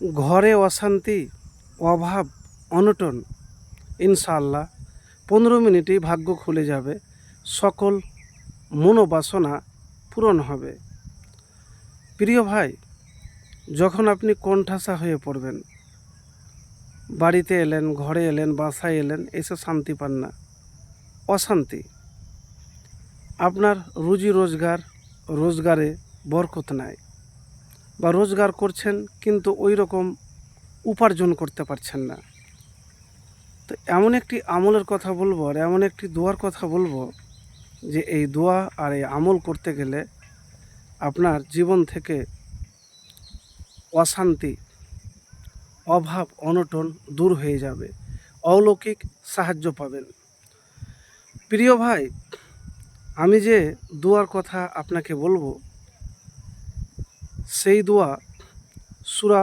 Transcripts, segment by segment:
ঘরে অশান্তি, অভাব, অনটন, ইনশাআল্লাহ পনেরো মিনিটেই ভাগ্য খুলে যাবে, সকল মনোবাসনা পূরণ হবে। প্রিয় ভাই, যখন আপনি কণ্ঠাসা হয়ে পড়বেন, বাড়িতে এলেন, ঘরে এলেন, বাসায় এলেন, এসে শান্তি পান না, অশান্তি। আপনার রুজি রোজগার, রোজগারে বরকত নাই। বা রোজগার করছেন কিন্তু ওই রকম উপার্জন করতে পারছেন না। তো এমন একটি আমলের কথা বলব আর এমন একটি দোয়ার কথা বলব যে এই দোয়া আর এই আমল করতে গেলে আপনার জীবন থেকে অশান্তি, অভাব, অনটন দূর হয়ে যাবে। অলৌকিক সাহায্য পাবেন। প্রিয় ভাই, আমি যে দোয়ার কথা আপনাকে বলব সেই দোয়া সুরা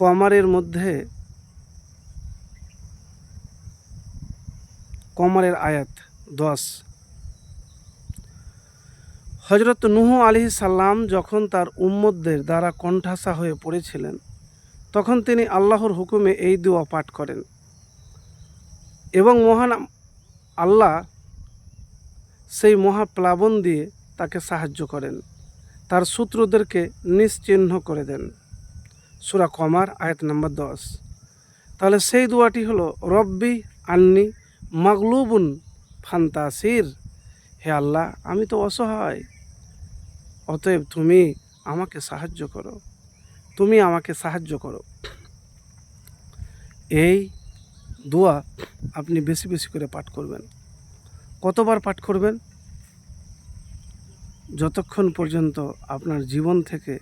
কমারের মধ্যে, কমারের আয়াত দশ। হজরত নুহ আলি সাল্লাম যখন তার উম্মদদের দ্বারা কণ্ঠাসা হয়ে পড়েছিলেন, তখন তিনি আল্লাহর হুকুমে এই দোয়া পাঠ করেন এবং মহান আল্লাহ সেই মহাপ্লাবন দিয়ে তাকে সাহায্য করেন। তার শত্রুদেরকে নিশ্চিহ্ন করে দেন। সুরা কমার আয়াত নম্বর দশ। তাহলে সেই দোয়াটি হলো, রব্বি আন্নি মাগলুবুন ফান্তাসির। হে আল্লাহ, আমি তো অসহায়। অতএব তুমি আমাকে সাহায্য করো। তুমি আমাকে সাহায্য করো। এই দোয়া আপনি বেশি বেশি করে পাঠ করবেন। কতবার পাঠ করবেন? যতক্ষণ পর্যন্ত আপনার জীবন থেকে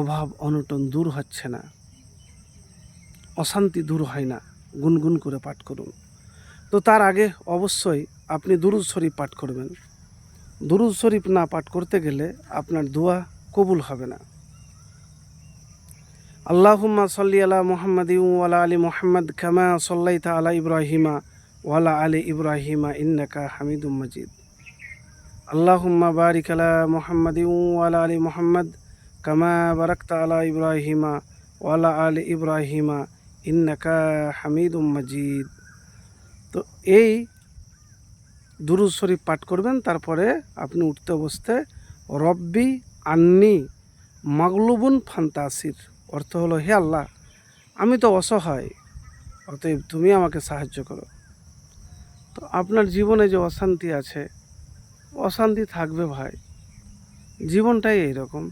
অভাব, অনটন দূর হচ্ছে না, অশান্তি দূর হয় না, গুনগুন করে পাঠ করুন। তো তার আগে অবশ্যই আপনি দুরুদ শরীফ পাঠ করবেন। দুরুদ শরীফ না পাঠ করতে গেলে আপনার দোয়া কবুল হবে না। আল্লাহুম্মা সাল্লি আলা মুহাম্মাদি ওয়ালা আলী মুহাম্মদ কামা সাল্লাইতা আলা ইব্রাহিমা ওয়ালা আলী ইব্রাহিমা ইন্নাকা হামিদুম মাজিদ। আল্লাহুম্মা বারিক আলা মুহাম্মাদি ওয়ালা আলী মুহাম্মদ কামা বারাকতা আলা ইব্রাহিমা ওয়ালা আলী ইব্রাহিমা ইন্নাকা হামিদুম মাজিদ। তো এই দুরুদ শরীফ পাঠ করবেন, তারপরে আপনি উঠতে বসতে রব্বি আন্নি মাগলুবুন ফান্তাসির, অর্থ হলো, হে আল্লাহ, আমি তো অসহায়, অতএব তুমি আমাকে সাহায্য করো। তো আপনার জীবনে যে অশান্তি আছে অশান্তি থাকবে ভাই। জীবনটাই এইরকম।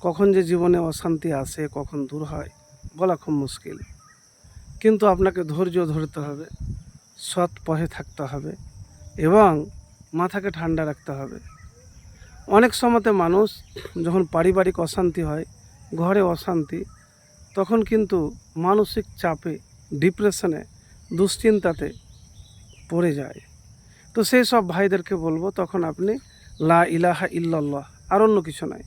কখন যে জীবনে অশান্তি আসে, কখন দূর হয়, বলা খুব মুশকিল। কিন্তু আপনাকে ধৈর্য ধরতে হবে, সৎ পথে থাকতে হবে এবং মাথাকে ঠান্ডা রাখতে হবে। অনেক সময়তে মানুষ যখন পারিবারিক অশান্তি হয়, ঘরে অশান্তি, তখন কিন্তু মানসিক চাপে ডিপ্রেশনে দুশ্চিন্তাতে পড়ে যায়। তো সেই সব ভাইদেরকে বলব, তখন আপনি লা ইলাহা ইল্লাল্লাহ, আর অন্য কিছু নাই।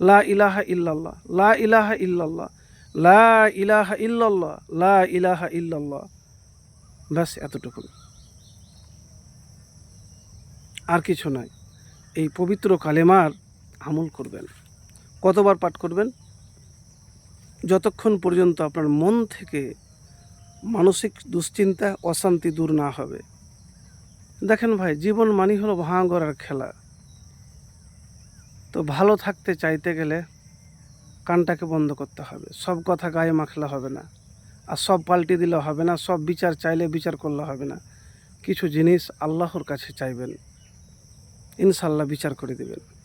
লা ইলাহা ইল্লাল্লাহ, লা ইলাহা ইল্লাল্লাহ, লা ইলাহা ইল্লাল্লাহ, লা ইলাহা ইল্লাল্লাহ। ব্যাস এতটুকু আর কিছু নাই। এই পবিত্র কালেমার আমল করবেন। কতবার পাঠ করবেন? যতক্ষণ পর্যন্ত আপনার মন থেকে মানসিক দুশ্চিন্তা, অশান্তি দূর না হবে। দেখেন ভাই, জীবন মানি হলো ভাঙাগড়ার খেলা। তো ভালো থাকতে চাইতে গেলে কানটাকে বন্ধ করতে হবে। সব কথা গায়ে মাখলে হবে না। আর সব পাল্টে দিলে হবে না, সব বিচার চাইলে বিচার করলে হবে না। কিছু জিনিস আল্লাহর কাছে চাইবেন। ইনশাল্লাহ বিচার করে দিবেন।